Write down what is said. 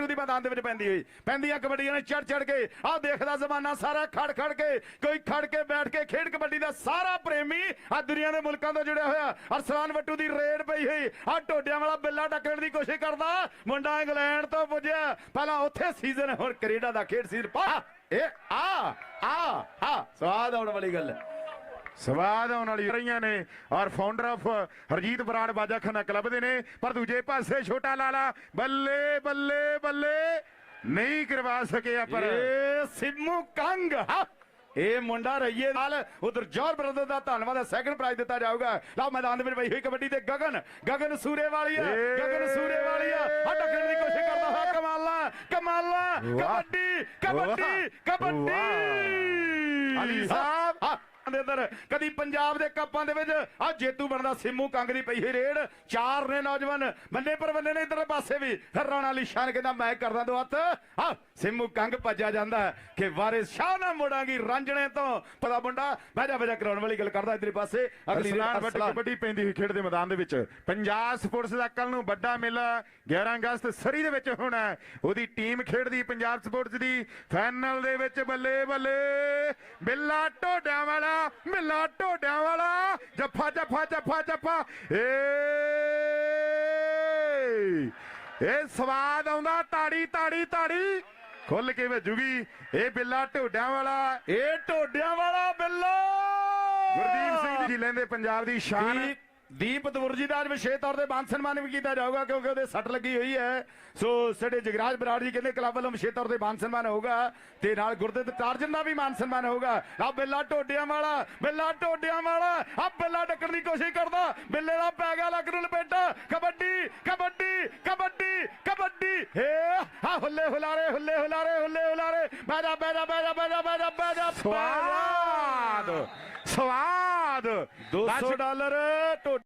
ਮੈਦਾਨ ਦੇ ਵਿੱਚ ਪੈਂਦੀ ਹੋਈ। ਪੈਂਦੀਆਂ ਕਬੱਡੀਆਂ ਨੇ ਚੜ ਚੜ ਕੇ, ਆਹ ਦੇਖਦਾ ਜ਼ਮਾਨਾ ਸਾਰਾ ਖੜ ਖੜ ਕੇ, ਕੋਈ ਖੜ ਕੇ ਬੈਠ ਕੇ ਖੇਡ ਕਬੱਡੀ ਦਾ ਸਾਰਾ ਪ੍ਰੇਮੀ ਆ ਦੁਨੀਆ ਦੇ ਮੁਲਕਾਂ ਤੋਂ ਜੁੜਿਆ ਹੋਇਆ। ਅਰਸਲਾਨ ਵੱਟੂ ਦੀ ਰੇਡ ਪਈ ਹੋਈ। ਆ ਟੋਡਿਆਂ ਵਾਲਾ ਬਿੱਲਾ ਟੱਕਣ ਦੀ ਕੋਸ਼ਿਸ਼ ਕਰਦਾ। ਮੁੰਡਾ ਇੰਗਲੈਂਡ ਤੋਂ ਪੁੱਜਿਆ। ਪਹਿਲਾਂ ਉੱਥੇ ਸੀਜ਼ਨ, ਹੁਣ ਕੈਨੇਡਾ ਦਾ ਖੇਡ ਸੀ। ਪਾ, ਇਹ ਆ ਆ ਆ, ਸਵਾਦ ਆਉਣ ਵਾਲੀ ਗੱਲ ਹੈ। ਸਵਾਦ ਆਉਣ ਵਾਲੀ ਰਹੀਆਂ ਨੇ ਔਰ founder of Harjit Brar Bajakhana club ਦੇ ਨੇ। ਪਰ ਦੂਜੇ ਪਾਸੇ ਛੋਟਾ ਲਾਲਾ ਬੱਲੇ ਬੱਲੇ ਬੱਲੇ ਨਹੀਂ ਕਰਵਾ ਸਕਿਆ ਪਰ ਇਹ ਸਿੰਮੂ ਕੰਗ ਇਹ ਮੁੰਡਾ ਰਈਏ ਨਾਲ ਉਧਰ ਜੋਰ ਬ੍ਰਦਰ ਦਾ ਧੰਨਵਾਦ ਹੈ। ਸੈਕੰਡ ਪ੍ਰਾਈਜ਼ ਦਿੱਤਾ ਜਾਊਗਾ। ਲਓ ਮੈਦਾਨ ਦੇ ਵਿੱਚ ਪਈ ਹੋਈ ਕਬੱਡੀ ਤੇ ਗਗਨ। ਗਗਨ ਸੂਰੇ ਵਾਲੀ ਆ। ਗਗਨ ਸੂਰੇ ਵਾਲੀ ਆ ਆ ਟੱਕਣ ਦੀ ਕੋਸ਼ਿਸ਼ ਕਰਦਾ ਹੋਇਆ ਕਮਾਲਾਂ ਕਮਾਲਾਂ। ਕਬੱਡੀ ਕਬੱਡੀ ਕਬੱਡੀ। ਅਲੀ ਸਾਹਿਬ। ਹਾਂ ਦੇ ਅੰਦਰ। ਕਦੀ ਪੰਜਾਬ ਦੇ ਕੱਪਾਂ ਦੇ ਵਿੱਚ। ਆ ਜੇਤੂ ਬਣਦਾ ਸਿੰਮੂ ਕੰਗ ਦੀ ਪਈ ਹੋਈ ਰੇਡ। ਚਾਰ ਨੇ ਨੌਜਵਾਨ। ਬੰਨੇ ਪਰ ਬੰਨੇ ਨੇ ਇਧਰ ਪਾਸੇ ਵੀ। ਫਿਰ ਰਾਣਾ ਅਲੀ ਸ਼ਾਨ ਕਹਿੰਦਾ ਮੈਂ ਕਰਦਾ ਦੋ ਹੱਥ। ਹਾਂ ਸਿੰਮੂ ਕੰਗ ਭੱਜਿਆ ਜਾਂਦਾ ਕਿ ਵਾਰਿਸ ਸ਼ਾਹ ਨਾ ਮੁੜਾਂਗੀ ਰਾਂਝਣੇ ਤੋਂ। ਪਤਾ ਮੁੰਡਾ ਬਹਿਜਾ ਬਹਿਜਾ ਕਰਾਉਣ ਵਾਲੀ ਗੱਲ ਕਰਦਾ ਇਧਰ ਪਾਸੇ। ਅਗਲੀ ਅਰਸਲਾਨ ਵੱਟ। ਕਬੱਡੀ ਪੈਂਦੀ ਹੋਈ ਖੇਡ ਦੇ ਮੈਦਾਨ ਦੇ ਵਿੱਚ। ਪੰਜਾਬ ਸਪੋਰਟਸ ਦਾ ਕੱਲ ਨੂੰ ਵੱਡਾ ਮੇਲਾ 11 ਅਗਸਤ ਸਰੀ ਦੇ ਵਿੱਚ ਹੋਣਾ। ਉਹਦੀ ਟੀਮ ਖੇਡਦੀ ਪੰਜਾਬ ਸਪੋਰਟਸ ਦੀ। ਫਾਈਨਲ ਦੇ ਵਿੱਚ ਬੱਲੇ ਬੱਲੇ ਬਿੱਲਾ ਢੋਡਿਆਂ ਵਾਲਾ ਮਿੱਲਾ ਢੋਡਿਆਂ ਵਾਲਾ। ਜੱਫਾ ਜੱਫਾ ਜੱਫਾ ਜੱਫਾ। ਏ। ਇਹ ਸਵਾਦ ਆਉਂਦਾ ਤਾੜੀ ਤਾੜੀ ਤਾੜੀ। ਖੁੱਲ ਕੇ ਵੱਜੂਗੀ। ਇਹ ਬਿੱਲਾ ਢੋਡਿਆਂ ਵਾਲਾ ਇਹ ਟੋਡਿਆਂ ਵਾਲਾ ਬਿੱਲੋ। ਗੁਰਦੀਪ ਸਿੰਘ ਜੀ ਲੈਂਦੇ ਪੰਜਾਬ ਦੀ ਸ਼ਾਨ। ਦੀਪ ਦੀਪ ਦਵੁਰਜੀ ਦਾ ਅੱਜ ਵਿਸ਼ੇਸ਼ ਤੌਰ ਤੇ ਮਾਨ ਸਨਮਾਨ ਵੀ ਕੀਤਾ ਜਾਊਗਾ ਕਿਉਂਕਿ ਉਹਦੇ ਸੱਟ ਲੱਗੀ ਹੋਈ ਹੈ। ਸੋ ਸਾਡੇ ਜਗਰਾਜ ਬਰਾੜ ਜੀ ਕਹਿੰਦੇ ਕਲੱਬ ਵੱਲੋਂ ਵਿਸ਼ੇਸ਼ ਤੌਰ ਤੇ ਮਾਨ ਸਨਮਾਨ ਹੋਊਗਾ ਤੇ ਨਾਲ ਗੁਰਦੇਵ ਟਾਰਜਨ ਦਾ ਵੀ ਮਾਨ ਸਨਮਾਨ ਹੋਊਗਾ। ਆ ਬਿੱਲਾ ਟੋਡਿਆਂ ਵਾਲਾ, ਬਿੱਲਾ ਟੋਡਿਆਂ ਵਾਲਾ ਆ ਬਿੱਲਾ ਡੱਕਣ ਦੀ ਕੋਸ਼ਿਸ਼ ਕਰਦਾ। ਬਿੱਲੇ ਦਾ ਪੈ ਗਿਆ ਲੱਕ ਨੂੰ ਲਪੇਟਾ। ਕਬੱਡੀ ਕਬੱਡੀ ਕਬੱਡੀ ਕਬੱਡੀ। ਏ ਆ ਹੁੱਲੇ ਹੁਲਾਰੇ ਹੁੱਲੇ ਹੁਲਾਰੇ ਹੁੱਲੇ ਹੁਲਾਰੇ। ਬੈਜਾ ਬੈਜਾ ਬੈਜਾ ਬੈਜਾ ਬੈਜਾ ਬੈਜਾ ਸਵਾਦ ਸਵਾਦ। बाद। दो सौ डॉलर टोटल